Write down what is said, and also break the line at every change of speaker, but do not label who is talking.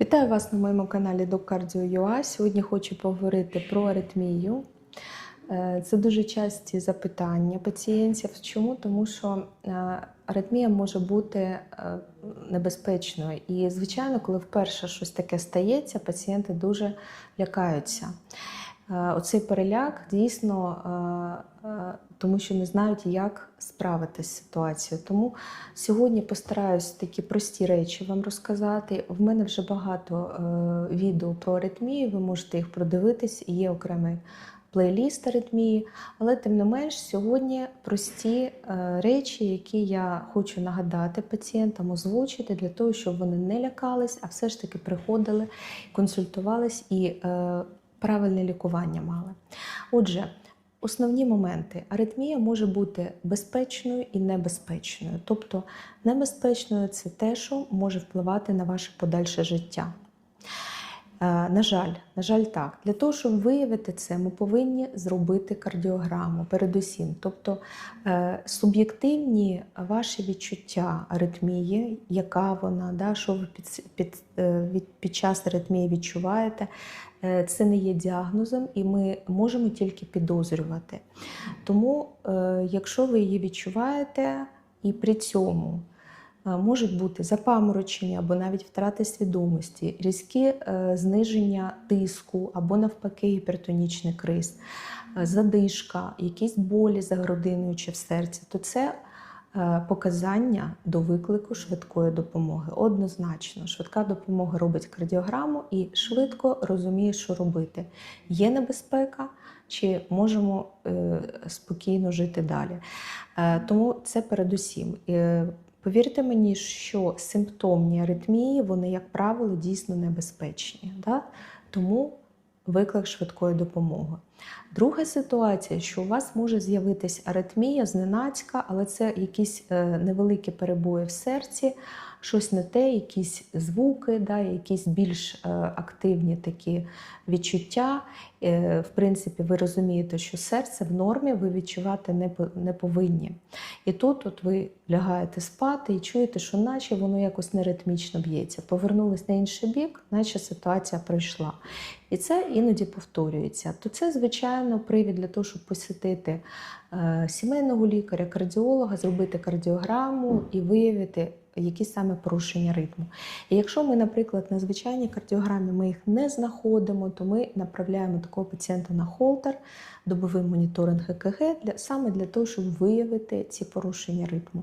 Вітаю вас на моєму каналі DocCardio.ua. Сьогодні хочу поговорити про аритмію. Е, Це дуже часті запитання пацієнтів. Чому? Тому що е, аритмія може бути е, небезпечною. І, звичайно, коли вперше щось таке стається, пацієнти дуже лякаються. Е, Оцей переляк дійсно, е, е, тому що не знають, як справитися з ситуацією. Тому сьогодні постараюсь такі прості речі вам розказати. В мене вже багато відео про аритмію, ви можете їх продивитись, є окремий плейліст аритмії. Але тим не менш, сьогодні прості речі, які я хочу нагадати пацієнтам, озвучити для того, щоб вони не лякались, а все ж таки приходили, консультувались і правильне лікування мали. Отже, основні моменти. Аритмія може бути безпечною і небезпечною. Тобто, небезпечною це те, що може впливати на ваше подальше життя. Е, На жаль, на жаль, так. Для того, щоб виявити це, ми повинні зробити кардіограму передусім. Тобто е, суб'єктивні ваші відчуття аритмії, яка вона, да, що ви під, під, е, від, під час аритмії відчуваєте, е, це не є діагнозом, і ми можемо тільки підозрювати. Тому, е, якщо ви її відчуваєте, і при цьому е, можуть бути запаморочення або навіть втрати свідомості, різкі е, зниження тиску або навпаки гіпертонічний криз, е, задишка, якісь болі за грудиною чи в серці, то це е, показання до виклику швидкої допомоги. Однозначно, швидка допомога робить кардіограму і швидко розуміє, що робити. Є небезпека, чи можемо спокійно жити далі. Тому це передусім. Повірте мені, що симптомні аритмії, вони, як правило, дійсно небезпечні. Да? Тому виклик швидкої допомоги. Друга ситуація, що у вас може з'явитись аритмія зненацька, але це якісь е, невеликі перебої в серці, щось не те, якісь звуки, да, якісь більш е, активні такі відчуття. Е, В принципі, ви розумієте, що серце в нормі ви відчувати не, не повинні. І тут от ви лягаєте спати і чуєте, що наче воно якось неритмічно б'ється. Повернулись на інший бік, наче ситуація пройшла. І це іноді повторюється. То це, звичайно, привід для того, щоб посетити е, сімейного лікаря, кардіолога, зробити кардіограму і виявити, які саме порушення ритму. І якщо ми, наприклад, на звичайній кардіограмі ми їх не знаходимо, то ми направляємо такого пацієнта на холтер, добовий моніторинг ЕКГ, для, саме для того, щоб виявити ці порушення ритму.